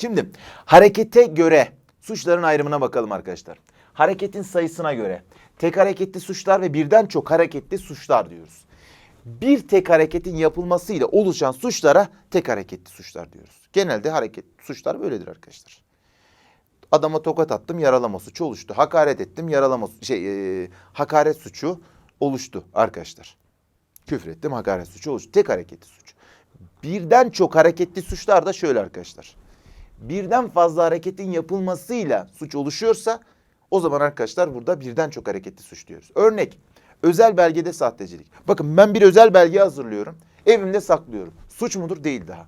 Şimdi harekete göre suçların ayrımına bakalım arkadaşlar. Hareketin sayısına göre tek hareketli suçlar ve birden çok hareketli suçlar diyoruz. Bir tek hareketin yapılmasıyla oluşan suçlara tek hareketli suçlar diyoruz. Genelde hareket suçlar böyledir arkadaşlar. Adama tokat attım yaralama suçu oluştu. Hakaret ettim yaralama şey e, hakaret suçu oluştu arkadaşlar. Küfür ettim hakaret suçu oluştu. Tek hareketli suç. Birden çok hareketli suçlar da şöyle arkadaşlar. Birden fazla hareketin yapılmasıyla suç oluşuyorsa o zaman arkadaşlar burada birden çok hareketli suç diyoruz. Örnek özel belgede sahtecilik. Bakın ben bir özel belge hazırlıyorum. Evimde saklıyorum. Suç mudur? Değil daha.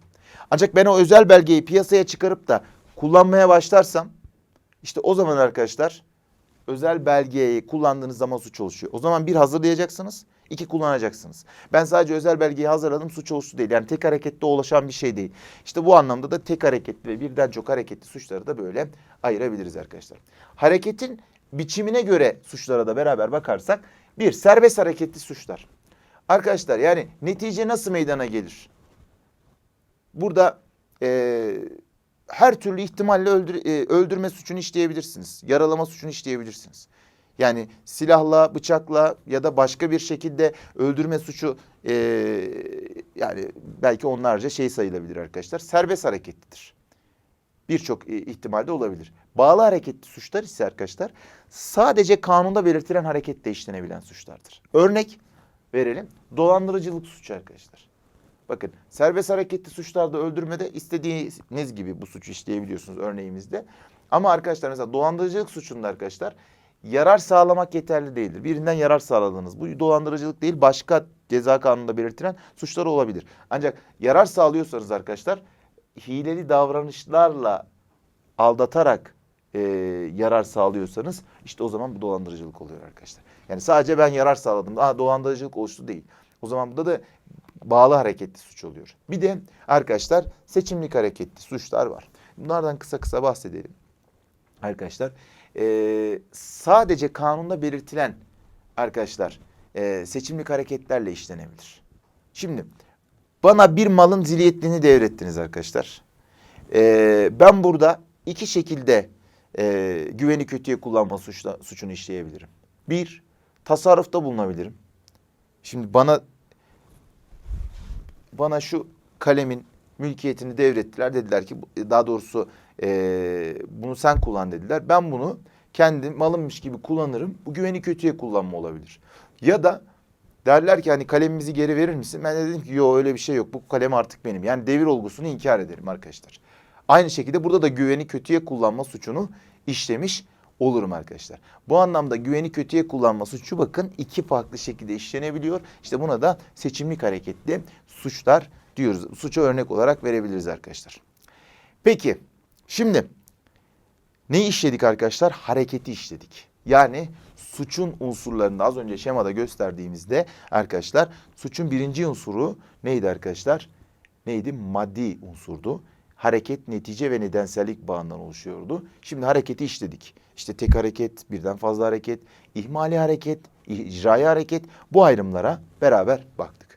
Ancak ben o özel belgeyi piyasaya çıkarıp da kullanmaya başlarsam işte o zaman arkadaşlar özel belgeyi kullandığınız zaman suç oluşuyor. O zaman bir hazırlayacaksınız, iki kullanacaksınız. Ben sadece özel belgeyi hazırladım suç oluştu değil. Yani tek harekette ulaşan bir şey değil. İşte bu anlamda da tek hareketli ve birden çok hareketli suçları da böyle ayırabiliriz arkadaşlar. Hareketin biçimine göre suçlara da beraber bakarsak bir serbest hareketli suçlar. Arkadaşlar yani netice nasıl meydana gelir? Burada eee, her türlü ihtimalle öldür, e, öldürme suçunu işleyebilirsiniz. Yaralama suçunu işleyebilirsiniz. Yani silahla, bıçakla ya da başka bir şekilde öldürme suçu e, yani belki onlarca şey sayılabilir arkadaşlar. Serbest hareketlidir. Birçok e, ihtimalde olabilir. Bağlı hareketli suçlar ise arkadaşlar sadece kanunda belirtilen hareketle işlenebilen suçlardır. Örnek verelim. Dolandırıcılık suçu arkadaşlar. Bakın serbest hareketli suçlarda öldürmede istediğiniz gibi bu suçu işleyebiliyorsunuz örneğimizde. Ama arkadaşlar mesela dolandırıcılık suçunda arkadaşlar yarar sağlamak yeterli değildir. Birinden yarar sağladınız. Bu dolandırıcılık değil başka ceza kanununda belirtilen suçlar olabilir. Ancak yarar sağlıyorsanız arkadaşlar hileli davranışlarla aldatarak e, yarar sağlıyorsanız işte o zaman bu dolandırıcılık oluyor arkadaşlar. Yani sadece ben yarar sağladım. Aa, dolandırıcılık oluştu değil. O zaman burada da bağlı hareketli suç oluyor. Bir de arkadaşlar seçimlik hareketli suçlar var. Bunlardan kısa kısa bahsedelim. Arkadaşlar eee, sadece kanunda belirtilen arkadaşlar eee, seçimlik hareketlerle işlenebilir. Şimdi bana bir malın zilyetliğini devrettiniz arkadaşlar. Eee, ben burada iki şekilde eee, güveni kötüye kullanma suçla, suçunu işleyebilirim. Bir, tasarrufta bulunabilirim. Şimdi bana bana şu kalemin mülkiyetini devrettiler. Dediler ki bu- daha doğrusu eee, bunu sen kullan dediler. Ben bunu kendi malımmış gibi kullanırım. Bu güveni kötüye kullanma olabilir. Ya da derler ki hani kalemimizi geri verir misin? Ben de dedim ki yok öyle bir şey yok. Bu kalem artık benim. Yani devir olgusunu inkar ederim arkadaşlar. Aynı şekilde burada da güveni kötüye kullanma suçunu işlemiş olurum arkadaşlar. Bu anlamda güveni kötüye kullanma suçu bakın iki farklı şekilde işlenebiliyor. İşte buna da seçimlik hareketli suçlar diyoruz. Suça örnek olarak verebiliriz arkadaşlar. Peki şimdi ne işledik arkadaşlar? Hareketi işledik. Yani suçun unsurlarını az önce şemada gösterdiğimizde arkadaşlar suçun birinci unsuru neydi arkadaşlar? Neydi? Maddi unsurdu. Hareket netice ve nedensellik bağından oluşuyordu. Şimdi hareketi işledik. İşte tek hareket, birden fazla hareket, ihmali hareket, icrai hareket bu ayrımlara beraber baktık.